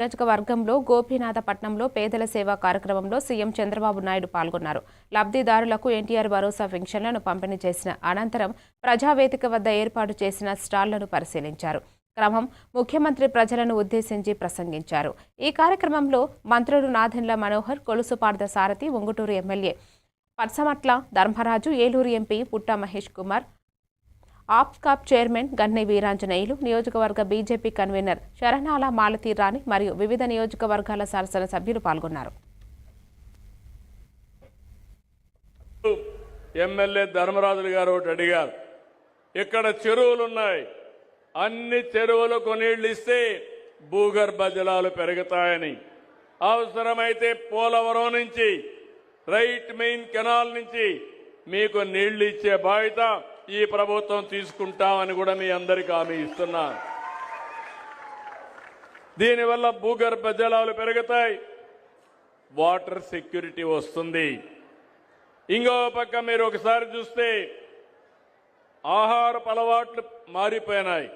నియోజకవర్గంలో గోపీనాథపట్నంలో పేదల సేవా కార్యక్రమంలో సీఎం చంద్రబాబు నాయుడు పాల్గొన్నారు. లబ్ధిదారులకు ఎన్టీఆర్ భరోసా పెన్షన్లను పంపిణీ చేసిన అనంతరం ప్రజావేదిక వద్ద ఏర్పాటు చేసిన స్టాళ్ళను పరిశీలించారు. క్రమం ముఖ్యమంత్రి ప్రజలను ఉద్దేశించి ప్రసంగించారు. ఈ కార్యక్రమంలో మంత్రులు నాదెండ్ల మనోహర్ కొలుసుపార్ద సారథి ఉంగుటూరు ఎమ్మెల్యే పర్సమట్ల ధర్మరాజు ఏలూరు ఎంపీ పుట్ట మహేష్ కుమార్ ఆప్స్కాప్ చైర్మన్ గన్నె వీరాంజనేయులు నియోజకవర్గ బీజేపీ కన్వీనర్ శరణాల మాలతీ రాణి మరియు వివిధ నియోజకవర్గాల శాసన సభ్యులు పాల్గొన్నారు. ఎమ్మెల్యే ధర్మరాజులు గారు ఒకటి అడిగారు. ఇక్కడ చెరువులు ఉన్నాయి అన్ని చెరువులకు నీళ్ళు ఇస్తే భూగర్భ జలాలు పెరుగుతాయని. అవసరమైతే పోలవరం నుంచి రైట్ మెయిన్ కెనాల్ నుంచి మీకు నీళ్ళు ఇచ్చే బాధ్యత ఈ ప్రభుత్వం తీసుకుంటామని కూడా మీ అందరికీ హామీ ఇస్తున్నా. దీనివల్ల భూగర్భ జలాలు పెరుగుతాయి. వాటర్ సెక్యూరిటీ వస్తుంది. ఇంకో పక్క మీరు ఒకసారి చూస్తే ఆహారపు అలవాట్లు మారిపోయినాయి.